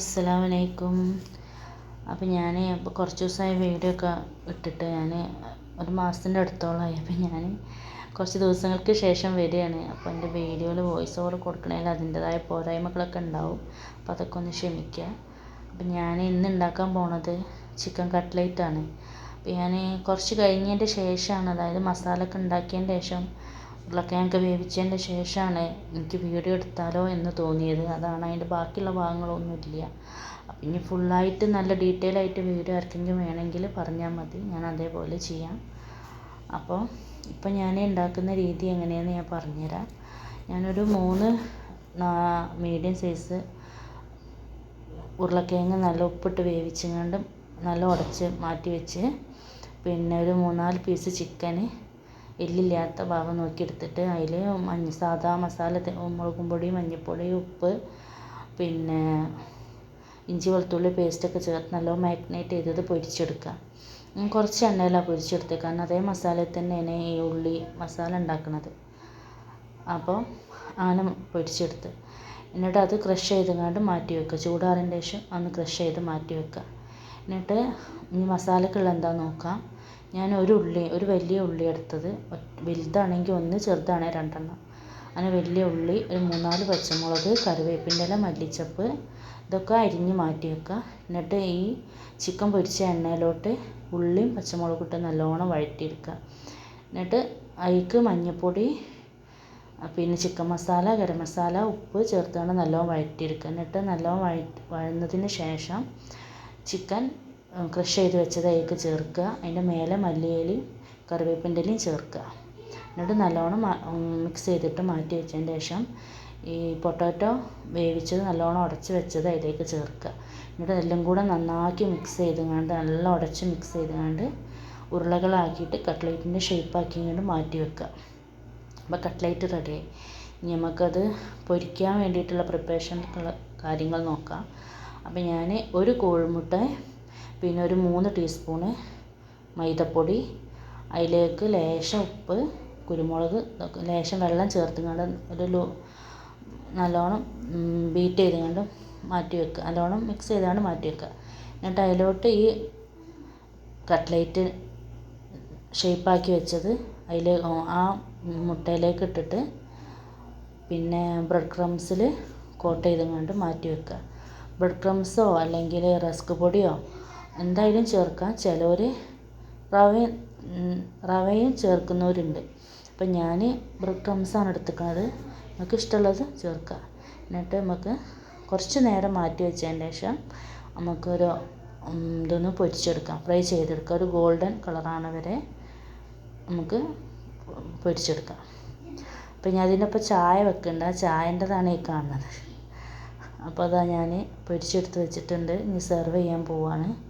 അസ്സലാമു അലൈക്കും അപ്പം ഞാൻ ഇപ്പോൾ കുറച്ച് ദിവസമായി വീഡിയോ ഒക്കെ ഇട്ടിട്ട് ഞാൻ ഒരു മാസത്തിന്റെ അടുത്തോളമായി. അപ്പം ഞാൻ കുറച്ച് ദിവസങ്ങൾക്ക് ശേഷം വരികയാണ്. അപ്പോൾ എന്റെ വീഡിയോയിൽ വോയിസ് ഓവർ കൊടുക്കണതിൽ അതിന്റെതായ പോരായ്മകളൊക്കെ ഉണ്ടാവും. അപ്പോൾ അതൊക്കെ ഒന്ന് ക്ഷമിക്കുക. അപ്പം ഞാൻ ഇന്ന് ഉണ്ടാക്കാൻ പോണത് ചിക്കൻ കട്ട്ലേറ്റ് ആണ്. അപ്പോൾ ഞാൻ കുറച്ച് കഴിഞ്ഞതിന്റെ ശേഷമാണ് അതായത് മസാല ഒക്കെ ഉണ്ടാക്കിയതിന് ശേഷം ഉരുളക്കിഴങ്ങൊക്കെ വേവിച്ചതിന്റെ ശേഷമാണ് എനിക്ക് വീഡിയോ എടുത്താലോ എന്ന് തോന്നിയത്. അതാണ് അതിന്റെ ബാക്കിയുള്ള ഭാഗങ്ങളൊന്നുമില്ല അപ്പം ഇനി ഫുള്ളായിട്ട് നല്ല ഡീറ്റെയിൽ ആയിട്ട് വീഡിയോ ആർക്കെങ്കിലും വേണമെങ്കിൽ പറഞ്ഞാൽ മതി. ഞാൻ അതേപോലെ ചെയ്യാം. അപ്പോൾ ഇപ്പം ഞാൻ ഉണ്ടാക്കുന്ന രീതി എങ്ങനെയാണെന്ന് ഞാൻ പറഞ്ഞുതരാം. ഞാനൊരു മൂന്ന് മീഡിയം സൈസ് ഉരുളക്കിഴങ്ങ് നല്ല ഉപ്പിട്ട് വേവിച്ചുകൊണ്ട് നല്ല ഉടച്ച് മാറ്റി വെച്ച് പിന്നെ ഒരു മൂന്നാൽ പീസ് ചിക്കന് എല്ലില്ലാത്ത ഭാഗം നോക്കിയെടുത്തിട്ട് അതിൽ മഞ്ഞ സാദാ മസാല മുളകും പൊടി മഞ്ഞൾപ്പൊടി ഉപ്പ് പിന്നെ ഇഞ്ചി വെളുത്തുള്ളി പേസ്റ്റൊക്കെ ചേർത്ത് നല്ലോണം മാഗ്നേറ്റ് ചെയ്തത് പൊരിച്ചെടുക്കുക. കുറച്ച് എണ്ണയിലാണ് പൊരിച്ചെടുത്തത് കാരണം അതേ മസാലയിൽ തന്നെയാണ് ഈ ഉള്ളി മസാല ഉണ്ടാക്കുന്നത് അപ്പോൾ അങ്ങനെ പൊരിച്ചെടുത്ത് എന്നിട്ട് അത് ക്രഷ് ചെയ്തങ്ങാണ്ട് മാറ്റി വെക്കുക. ചൂടാറിന്റെ ശേഷം ഒന്ന് ക്രഷ് ചെയ്ത് മാറ്റി വെക്കുക. എന്നിട്ട് ഈ മസാലക്കുള്ള എന്താണെന്ന് നോക്കാം ഞാൻ ഒരു ഉള്ളി ഒരു വലിയ ഉള്ളി എടുത്തത്. വലുതാണെങ്കിൽ ഒന്ന് ചെറുതാണെങ്കിൽ രണ്ടെണ്ണം. അങ്ങനെ വലിയ ഉള്ളി ഒരു മൂന്നാൽ പച്ചമുളക് കറിവേപ്പിന്റെ ഇല മല്ലിച്ചപ്പ് ഇതൊക്കെ അരിഞ്ഞ് മാറ്റി വെക്കുക. എന്നിട്ട് ഈ ചിക്കൻ പൊരിച്ച എണ്ണയിലോട്ട് ഉള്ളിയും പച്ചമുളകും ഇട്ട് നല്ലോണം വഴറ്റിയെടുക്കുക. എന്നിട്ട് അതിലേക്ക് മഞ്ഞൾപ്പൊടി പിന്നെ ചിക്കൻ മസാല ഗരം മസാല ഉപ്പ് ചേർത്താണ് നല്ലോണം വഴറ്റിയെടുക്കുക. എന്നിട്ട് നല്ലോണം വഴ വഴന്നതിന് ശേഷം ചിക്കൻ ക്രഷ് ചെയ്ത് വെച്ചത് അതിലേക്ക് ചേർക്കുക. അതിന്റെ മേലെ മല്ലിയിലയും കറിവേപ്പിന്റെ ഇലയും ചേർക്കുക. എന്നിട്ട് നല്ലോണം മിക്സ് ചെയ്തിട്ട് മാറ്റി വെച്ചതിന് ശേഷം ഈ പൊട്ടാറ്റോ വേവിച്ചത് നല്ലോണം ഉടച്ച് വെച്ചത് അതിലേക്ക് ചേർക്കുക. എന്നിട്ട് എല്ലാം കൂടെ നന്നാക്കി മിക്സ് ചെയ്തുകൊണ്ട് നല്ല ഉടച്ച് മിക്സ് ചെയ്തുകൊണ്ട് ഉരുളകളാക്കിയിട്ട് കട്ട്ലേറ്റിന്റെ ഷേപ്പ് ആക്കിക്കൊണ്ട് മാറ്റി വെക്കുക. അപ്പോൾ കട്ട്ലേറ്റ് റെഡിയായി ഇനി നമുക്കത് പൊരിക്കാൻ വേണ്ടിയിട്ടുള്ള പ്രിപ്പറേഷൻ കാര്യങ്ങൾ നോക്കാം. അപ്പോൾ ഞാൻ ഒരു കോഴിമുട്ട പിന്നെ ഒരു മൂന്ന് ടീസ്പൂണ് മൈദപ്പൊടി അതിലേക്ക് ലേശം ഉപ്പ് കുരുമുളക് ലേശം വെള്ളം ചേർത്തുകൊണ്ട് ഒരു നല്ലോണം ബീറ്റ് ചെയ്തുകൊണ്ട് മാറ്റി വെക്കുക. നല്ലോണം മിക്സ് ചെയ്തുകൊണ്ട് മാറ്റി വെക്കുക. എന്നിട്ട് അതിലോട്ട് ഈ കട്ട്ലേറ്റ് ഷേപ്പാക്കി വെച്ചത് അതിൽ ആ മുട്ടയിലേക്ക് ഇട്ടിട്ട് പിന്നെ ബ്രെഡ് ക്രംസിൽ കോട്ട് ചെയ്തുകൊണ്ട് മാറ്റി വെക്കുക. ബ്രെഡ് ക്രംസോ അല്ലെങ്കിൽ റസ്ക് പൊടിയോ എന്തായാലും ചേർക്കാം. ചിലർ റവയും റവയും ചേർക്കുന്നവരുണ്ട്. അപ്പം ഞാൻ ബ്രെഡ് ക്രംസാണ് എടുത്തിരിക്കുന്നത് നമുക്ക് ഇഷ്ടമുള്ളത് ചേർക്കുക എന്നിട്ട് നമുക്ക് കുറച്ച് നേരം മാറ്റി വെച്ചതിന് ശേഷം നമുക്കൊരു ഇതൊന്ന് പൊരിച്ചെടുക്കാം. ഫ്രൈ ചെയ്തെടുക്കാം. ഒരു ഗോൾഡൻ കളറാണ് വരെ നമുക്ക് പൊരിച്ചെടുക്കാം. അപ്പം ഞാൻ അതിനൊപ്പം ചായ വെക്കണ്ട. ചായന്റെതാണ് ഈ കാണുന്നത്. അപ്പോൾ അതാ ഞാൻ പൊരിച്ചെടുത്ത് വെച്ചിട്ടുണ്ട്. ഇനി സെർവ് ചെയ്യാൻ പോവാണ്.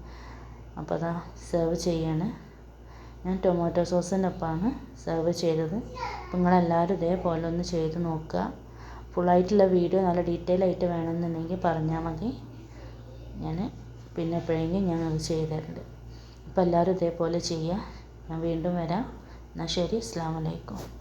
അപ്പോൾ അതാ സെർവ് ചെയ്യാണ്. ഞാൻ ടൊമാറ്റോ സോസിന്റെ ഒപ്പമാണ് സെർവ് ചെയ്തത്. അപ്പോൾ നിങ്ങളെല്ലാവരും ഇതേപോലെ ഒന്ന് ചെയ്ത് നോക്കുക. ഫുള്ളായിട്ടുള്ള വീഡിയോ നല്ല ഡീറ്റെയിൽ ആയിട്ട് വേണമെന്നുണ്ടെങ്കിൽ പറഞ്ഞാൽ മതി. ഞാൻ പിന്നെ എപ്പോഴെങ്കിലും ഞാൻ അത് ചെയ്ത് തരുന്നുണ്ട് അപ്പോൾ എല്ലാവരും ഇതേപോലെ ചെയ്യുക. ഞാൻ വീണ്ടും വരാം. എന്നാൽ ശരി. അസ്സാം വലൈക്കും